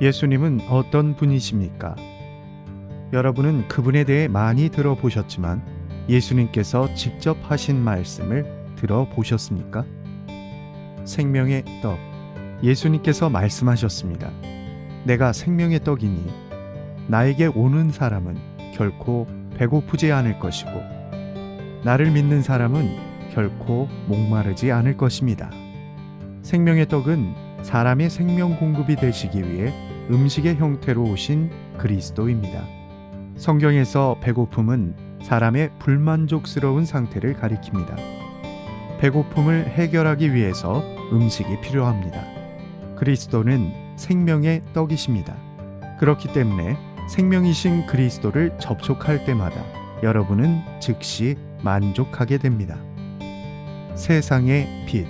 예수님은 어떤 분이십니까? 여러분은 그분에 대해 많이 들어보셨지만 예수님께서 직접 하신 말씀을 들어보셨습니까? 생명의 떡. 예수님께서 말씀하셨습니다. 내가 생명의 떡이니 나에게 오는 사람은 결코 배고프지 않을 것이고 나를 믿는 사람은 결코 목마르지 않을 것입니다. 생명의 떡은 사람의 생명 공급이 되시기 위해 음식의 형태로 오신 그리스도입니다. 성경에서 배고픔은 사람의 불만족스러운 상태를 가리킵니다. 배고픔을 해결하기 위해서 음식이 필요합니다. 그리스도는 생명의 떡이십니다. 그렇기 때문에 생명이신 그리스도를 접촉할 때마다 여러분은 즉시 만족하게 됩니다. 세상의 빛.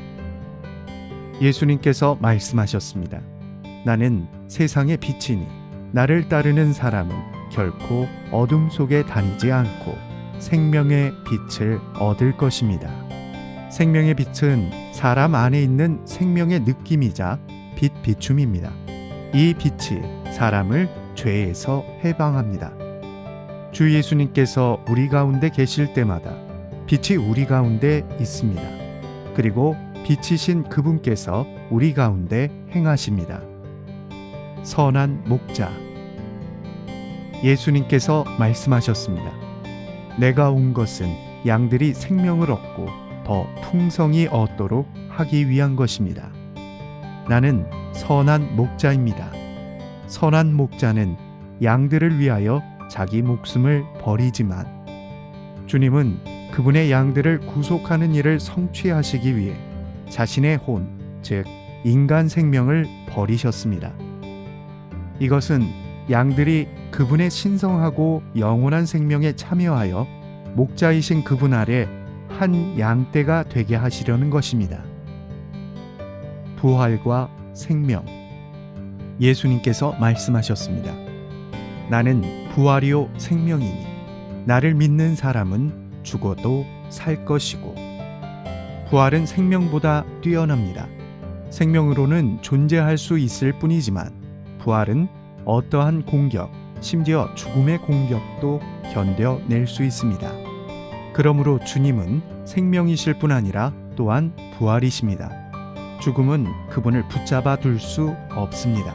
예수님께서 말씀하셨습니다. 나는 세상의 빛이니 나를 따르는 사람은 결코 어둠 속에 다니지 않고 생명의 빛을 얻을 것입니다. 생명의 빛은 사람 안에 있는 생명의 느낌이자 빛 비춤입니다. 이 빛이 사람을 죄에서 해방합니다. 주 예수님께서 우리 가운데 계실 때마다 빛이 우리 가운데 있습니다. 그리고 빛이신 그분께서 우리 가운데 행하십니다. 선한 목자 예수님께서 말씀하셨습니다. 내가 온 것은 양들이 생명을 얻고 더 풍성히 얻도록 하기 위한 것입니다. 나는 선한 목자입니다. 선한 목자는 양들을 위하여 자기 목숨을 버리지만 주님은 그분의 양들을 구속하는 일을 성취하시기 위해 자신의 혼, 즉 인간 생명을 버리셨습니다. 이것은 양들이 그분의 신성하고 영원한 생명에 참여하여 목자이신 그분 아래 한 양떼가 되게 하시려는 것입니다. 부활과 생명. 예수님께서 말씀하셨습니다. 나는 부활이요 생명이니 나를 믿는 사람은 죽어도 살 것이고 부활은 생명보다 뛰어납니다. 생명으로는 존재할 수 있을 뿐이지만 부활은 어떠한 공격, 심지어 죽음의 공격도 견뎌낼 수 있습니다. 그러므로 주님은 생명이실 뿐 아니라 또한 부활이십니다. 죽음은 그분을 붙잡아 둘 수 없습니다.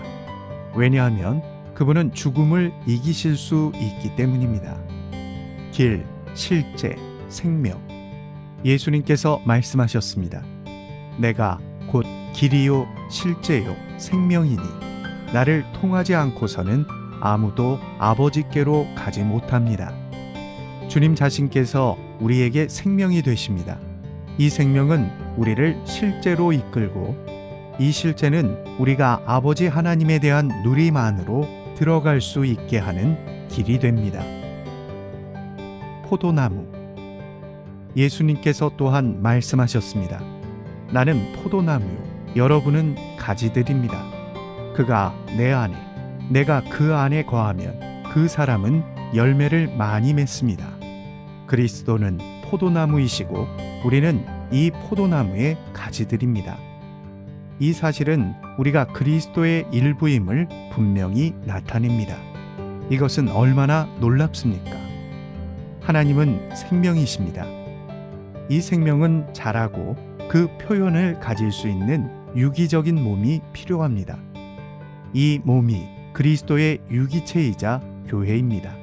왜냐하면 그분은 죽음을 이기실 수 있기 때문입니다. 길, 실제, 생명. 예수님께서 말씀하셨습니다. 내가 곧 길이요, 실제요, 생명이니 나를 통하지 않고서는 아무도 아버지께로 가지 못합니다. 주님 자신께서 우리에게 생명이 되십니다. 이 생명은 우리를 실제로 이끌고 이 실제는 우리가 아버지 하나님에 대한 누림 안으로 들어갈 수 있게 하는 길이 됩니다. 포도나무 예수님께서 또한 말씀하셨습니다. 나는 포도나무요 여러분은 가지들입니다. 그가 내 안에 내가 그 안에 거하면 그 사람은 열매를 많이 맺습니다. 그리스도는 포도나무이시고 우리는 이 포도나무의 가지들입니다. 이 사실은 우리가 그리스도의 일부임을 분명히 나타냅니다. 이것은 얼마나 놀랍습니까? 하나님은 생명이십니다. 이 생명은 자라고 그 표현을 가질 수 있는 유기적인 몸이 필요합니다. 이 몸이 그리스도의 유기체이자 교회입니다.